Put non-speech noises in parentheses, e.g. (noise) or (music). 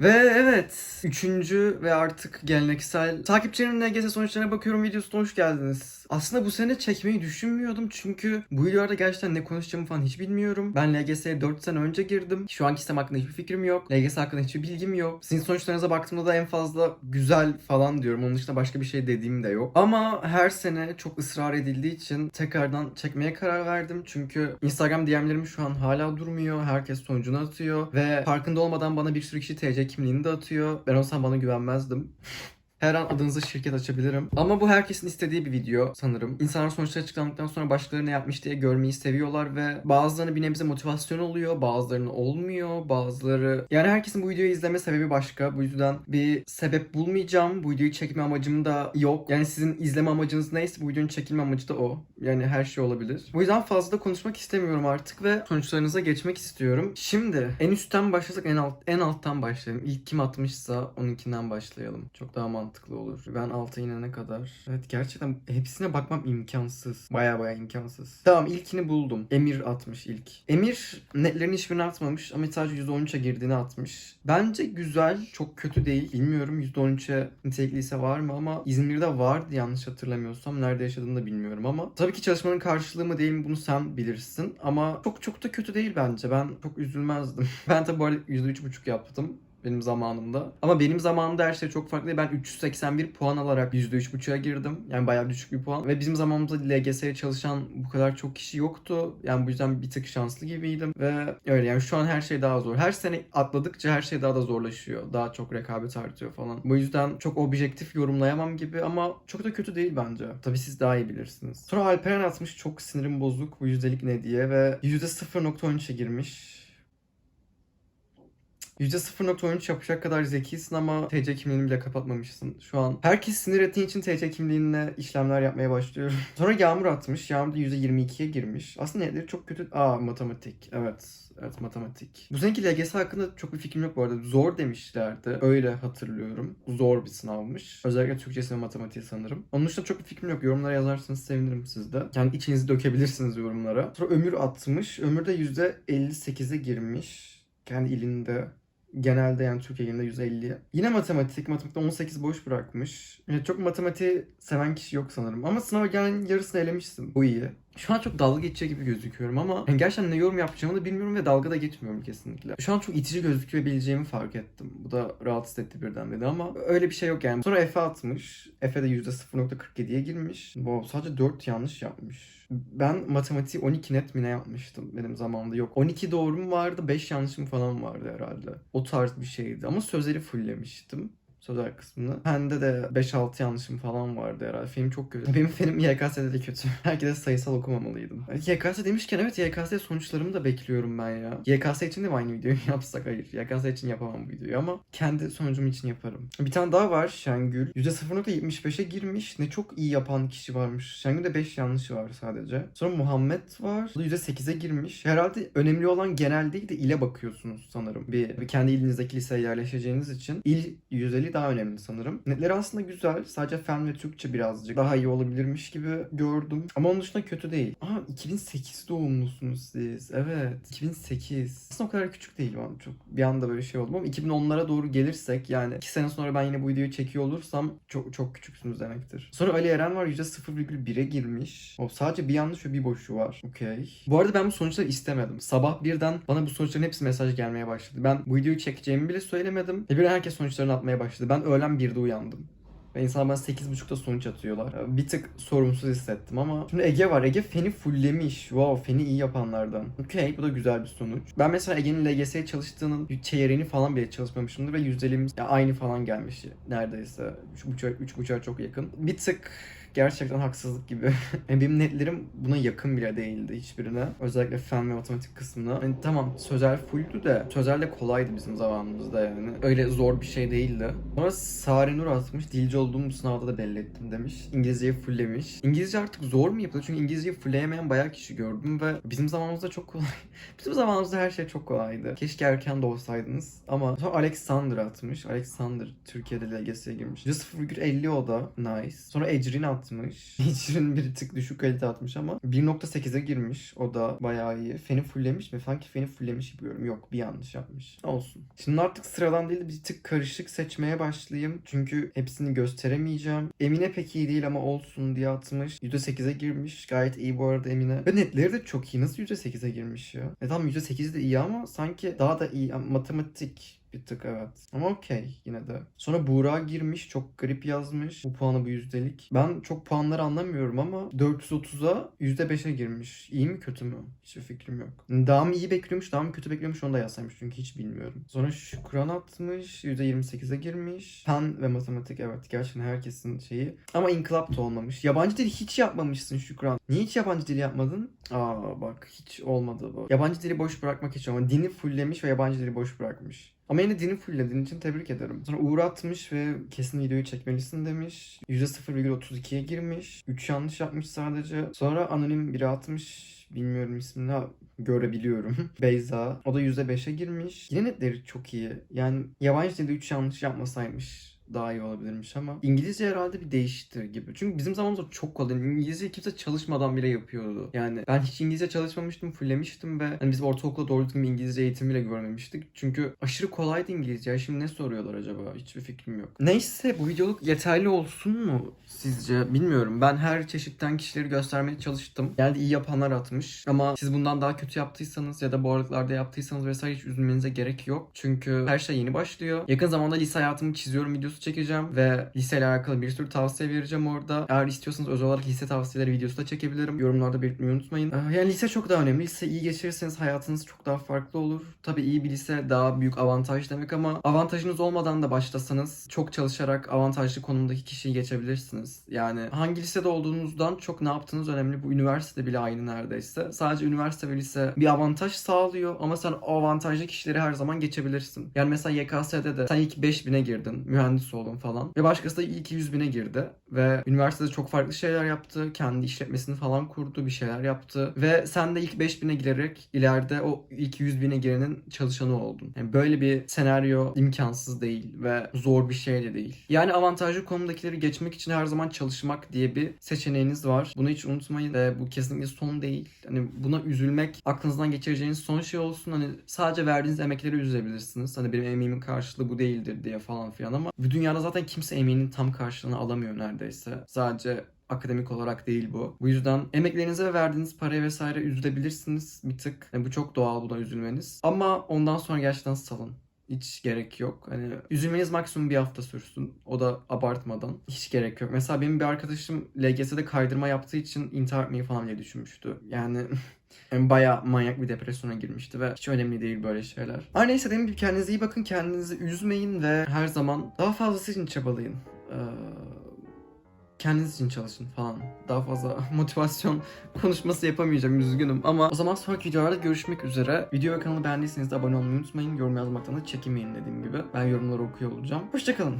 Ve evet, üçüncü ve artık geleneksel takipçilerimin LGS sonuçlarına bakıyorum videosuna hoş geldiniz. Aslında bu sene çekmeyi düşünmüyordum çünkü bu videolarda gerçekten ne konuşacağımı falan hiç bilmiyorum. Ben LGS'ye 4 sene önce girdim. Şu anki sistem hakkında hiçbir fikrim yok. LGS hakkında hiçbir bilgim yok. Sizin sonuçlarınıza baktığımda da en fazla güzel falan diyorum. Onun dışında başka bir şey dediğim de yok. Ama her sene çok ısrar edildiği için tekrardan çekmeye karar verdim. Çünkü Instagram DM'lerim şu an hala durmuyor. Herkes sonucunu atıyor ve farkında olmadan bana bir sürü kişi TC kimliğini de atıyor. Ben olsam bana güvenmezdim. Her an adınıza şirket açabilirim. Ama bu herkesin istediği bir video sanırım. İnsanlar sonuçlar açıklandıktan sonra başkaları ne yapmış diye görmeyi seviyorlar ve bazılarına bir nebze motivasyon oluyor, bazılarının olmuyor, bazıları... Yani herkesin bu videoyu izleme sebebi başka. Bu yüzden bir sebep bulmayacağım. Bu videoyu çekme amacım da yok. Yani sizin izleme amacınız neyse bu videonun çekilme amacı da o. Yani her şey olabilir. Bu yüzden fazla da konuşmak istemiyorum artık ve sonuçlarınıza geçmek istiyorum. Şimdi en üstten başlasak en alt en alttan başlayalım. İlk kim atmışsa onunkinden başlayalım. Çok daha mantıklı olur. Ben alta inene kadar. Evet gerçekten hepsine bakmam imkansız. Baya baya imkansız. Tamam ilkini buldum. Emir atmış ilk. Emir netlerin hiçbirini atmamış ama sadece %13'e girdiğini atmış. Bence güzel. Çok kötü değil. Bilmiyorum %13'e nitelikli ise var mı ama İzmir'de vardı yanlış hatırlamıyorsam. Nerede yaşadığını da bilmiyorum ama. Tabii ki çalışmanın karşılığı mı değil mi bunu sen bilirsin. Ama çok çok da kötü değil bence. Ben çok üzülmezdim. (laughs) ben tabii bu arada %3,5 yaptım benim zamanımda. Ama benim zamanımda her şey çok farklı. Ben 381 puan alarak %3.5'a girdim. Yani bayağı düşük bir puan. Ve bizim zamanımızda LGS'ye çalışan bu kadar çok kişi yoktu. Yani bu yüzden bir tık şanslı gibiydim. Ve öyle yani şu an her şey daha zor. Her sene atladıkça her şey daha da zorlaşıyor. Daha çok rekabet artıyor falan. Bu yüzden çok objektif yorumlayamam gibi ama çok da kötü değil bence. Tabii siz daha iyi bilirsiniz. Sonra Alperen atmış çok sinirim bozuk bu yüzdelik ne diye ve %0.13'e girmiş. %0.13 yapacak kadar zekisin ama TC kimliğini bile kapatmamışsın. Şu an herkes sinir ettiğin için TC kimliğine işlemler yapmaya başlıyorum. (laughs) Sonra Yağmur atmış. Yağmur da %22'ye girmiş. Aslında netleri çok kötü. Aa matematik. Evet. Evet matematik. Bu seneki LGS hakkında çok bir fikrim yok bu arada. Zor demişlerdi. Öyle hatırlıyorum. Zor bir sınavmış. Özellikle Türkçesi ve matematiği sanırım. Onun dışında çok bir fikrim yok. Yorumlara yazarsanız sevinirim siz de. Kendi içinizi dökebilirsiniz yorumlara. Sonra Ömür atmış. Ömür de %58'e girmiş. Kendi ilinde. Genelde yani Türkiye genelinde 150. Yine matematik. Matematikte 18 boş bırakmış. Yani çok matematiği seven kişi yok sanırım. Ama sınava gelen yarısını elemişsin. Bu iyi. Şu an çok dalga geçecek gibi gözüküyorum ama yani gerçekten ne yorum yapacağımı da bilmiyorum ve dalga da geçmiyorum kesinlikle. Şu an çok itici gözükebileceğimi fark ettim. Bu da rahatsız etti birden beni ama öyle bir şey yok yani. Sonra Efe atmış. Efe de %0.47'ye girmiş. Wow, sadece 4 yanlış yapmış. Ben matematiği 12 net mi ne yapmıştım benim zamanımda yok. 12 doğru mu vardı 5 yanlışım falan vardı herhalde. O tarz bir şeydi ama sözleri fulllemiştim sözel kısmını. Bende de 5-6 yanlışım falan vardı herhalde. Film çok kötü. Benim fenim YKS'de de kötü. (laughs) Belki de sayısal okumamalıydım. YKS demişken evet YKS sonuçlarımı da bekliyorum ben ya. YKS için de mi aynı videoyu (laughs) yapsak? Hayır. YKS için yapamam bu videoyu ama kendi sonucum için yaparım. Bir tane daha var Şengül. %0.75'e girmiş. Ne çok iyi yapan kişi varmış. Şengül'de 5 yanlışı var sadece. Sonra Muhammed var. O da %8'e girmiş. Herhalde önemli olan genel değil de ile bakıyorsunuz sanırım. Bir, bir kendi ilinizdeki liseye yerleşeceğiniz için. İl yüzdeli daha önemli sanırım. Netleri aslında güzel. Sadece fen ve Türkçe birazcık daha iyi olabilirmiş gibi gördüm. Ama onun dışında kötü değil. Aa 2008 doğumlusunuz siz. Evet. 2008. Aslında o kadar küçük değil ben çok. Bir anda böyle şey oldum ama 2010'lara doğru gelirsek yani 2 sene sonra ben yine bu videoyu çekiyor olursam çok çok küçüksünüz demektir. Sonra Ali Eren var %0,1'e girmiş. O sadece bir yanlış ve bir boşu var. Okey. Bu arada ben bu sonuçları istemedim. Sabah birden bana bu sonuçların hepsi mesaj gelmeye başladı. Ben bu videoyu çekeceğimi bile söylemedim. Ve birden herkes sonuçlarını atmaya başladı. Ben öğlen 1'de uyandım. Ve insanlar bana 8.30'da sonuç atıyorlar. Bir tık sorumsuz hissettim ama. Şimdi Ege var. Ege Feni fulllemiş. Wow Feni iyi yapanlardan. Okey bu da güzel bir sonuç. Ben mesela Ege'nin LGS'ye çalıştığının çeyreğini falan bile çalışmamışımdır ve yüzdelerimiz ya aynı falan gelmiş neredeyse. 3.5'a 3.5'a çok yakın. Bir tık gerçekten haksızlık gibi. (laughs) yani benim netlerim buna yakın bile değildi hiçbirine. Özellikle fen ve matematik kısmına. Yani tamam sözel fulldü de sözel de kolaydı bizim zamanımızda yani. Öyle zor bir şey değildi. Sonra Sare Nur atmış. Dilci olduğumu bu sınavda da belli ettim demiş. İngilizceyi fulllemiş. İngilizce artık zor mu yapılıyor? Çünkü İngilizceyi fullleyemeyen bayağı kişi gördüm ve bizim zamanımızda çok kolay. (laughs) bizim zamanımızda her şey çok kolaydı. Keşke erken doğsaydınız. Ama sonra Alexander atmış. Alexander Türkiye'de LGS'ye girmiş. %0,50 o da. Nice. Sonra Ecrin atmış atmış. (laughs) Hiçbirinin bir tık düşük kalite atmış ama 1.8'e girmiş. O da bayağı iyi. Feni fulllemiş mi? Sanki feni fulllemiş gibi görüyorum. Yok bir yanlış yapmış. Olsun. Şimdi artık sıradan değil de bir tık karışık seçmeye başlayayım. Çünkü hepsini gösteremeyeceğim. Emine pek iyi değil ama olsun diye atmış. %8'e girmiş. Gayet iyi bu arada Emine. Ve netleri de çok iyi. Nasıl %8'e girmiş ya? E tamam %8 de iyi ama sanki daha da iyi. Matematik bir tık evet. Ama okey yine de. Sonra Buğra girmiş. Çok garip yazmış. Bu puanı bu yüzdelik. Ben çok puanları anlamıyorum ama 430'a %5'e girmiş. İyi mi kötü mü? Hiçbir fikrim yok. Daha mı iyi bekliyormuş daha mı kötü bekliyormuş onu da yazsaymış çünkü hiç bilmiyorum. Sonra Şükran atmış. %28'e girmiş. Fen ve matematik evet gerçekten herkesin şeyi. Ama inkılap da olmamış. Yabancı dili hiç yapmamışsın Şükran. Niye hiç yabancı dili yapmadın? Aa bak hiç olmadı bu. Yabancı dili boş bırakmak hiç ama dini fulllemiş ve yabancı dili boş bırakmış. Ama yine dini fulllediğin için tebrik ederim. Sonra Uğur atmış ve kesin videoyu çekmelisin demiş. %0,32'ye girmiş. 3 yanlış yapmış sadece. Sonra anonim biri atmış. Bilmiyorum ismini görebiliyorum. (laughs) Beyza. O da %5'e girmiş. Yine netleri çok iyi. Yani yabancı dilde 3 yanlış yapmasaymış daha iyi olabilirmiş ama İngilizce herhalde bir değişti gibi. Çünkü bizim zamanımızda çok kolay. İngilizce kimse çalışmadan bile yapıyordu. Yani ben hiç İngilizce çalışmamıştım, fullemiştim ve hani biz ortaokula doğru düzgün İngilizce eğitimi bile görmemiştik. Çünkü aşırı kolaydı İngilizce. Şimdi ne soruyorlar acaba? Hiçbir fikrim yok. Neyse bu videoluk yeterli olsun mu sizce? Bilmiyorum. Ben her çeşitten kişileri göstermeye çalıştım. Yani iyi yapanlar atmış. Ama siz bundan daha kötü yaptıysanız ya da bu aralıklarda yaptıysanız vesaire hiç üzülmenize gerek yok. Çünkü her şey yeni başlıyor. Yakın zamanda lise hayatımı çiziyorum videosu çekeceğim ve liseyle alakalı bir sürü tavsiye vereceğim orada. Eğer istiyorsanız özel olarak lise tavsiyeleri videosu da çekebilirim. Yorumlarda belirtmeyi unutmayın. Ee, Yani lise çok daha önemli. Lise iyi geçirirseniz hayatınız çok daha farklı olur. Tabii iyi bir lise daha büyük avantaj demek ama avantajınız olmadan da başlasanız çok çalışarak avantajlı konumdaki kişiyi geçebilirsiniz. Yani hangi lisede olduğunuzdan çok ne yaptığınız önemli. Bu üniversitede bile aynı neredeyse. Sadece üniversite ve lise bir avantaj sağlıyor ama sen o avantajlı kişileri her zaman geçebilirsin. Yani mesela YKS'de de sen ilk 5000'e girdin. Mühendis oldun falan. Ve başkası da ilk 100 bine girdi. Ve üniversitede çok farklı şeyler yaptı. Kendi işletmesini falan kurdu. Bir şeyler yaptı. Ve sen de ilk 5000'e girerek ileride o ilk 100 bine girenin çalışanı oldun. Yani böyle bir senaryo imkansız değil ve zor bir şey de değil. Yani avantajlı konumdakileri geçmek için her zaman çalışmak diye bir seçeneğiniz var. Bunu hiç unutmayın ve bu kesinlikle son değil. Hani buna üzülmek aklınızdan geçireceğiniz son şey olsun. Hani sadece verdiğiniz emekleri üzebilirsiniz. Hani benim emeğimin karşılığı bu değildir diye falan filan ama bu dünyada zaten kimse emeğinin tam karşılığını alamıyor neredeyse. Sadece akademik olarak değil bu. Bu yüzden emeklerinize ve verdiğiniz paraya vesaire üzülebilirsiniz bir tık. Yani bu çok doğal buna üzülmeniz. Ama ondan sonra gerçekten salın. Hiç gerek yok. Hani üzülmeniz maksimum bir hafta sürsün. O da abartmadan. Hiç gerek yok. Mesela benim bir arkadaşım LGS'de kaydırma yaptığı için intihar etmeyi falan diye düşünmüştü. Yani (laughs) Yani bayağı manyak bir depresyona girmişti ve hiç önemli değil böyle şeyler. Her neyse dediğim gibi kendinize iyi bakın, kendinizi üzmeyin ve her zaman daha fazlası için çabalayın. Ee, kendiniz için çalışın falan. Daha fazla (laughs) motivasyon konuşması yapamayacağım üzgünüm ama o zaman sonraki videolarda görüşmek üzere. Video ve kanalı beğendiyseniz de abone olmayı unutmayın. Yorum yazmaktan da çekinmeyin dediğim gibi. Ben yorumları okuyor olacağım. Hoşçakalın.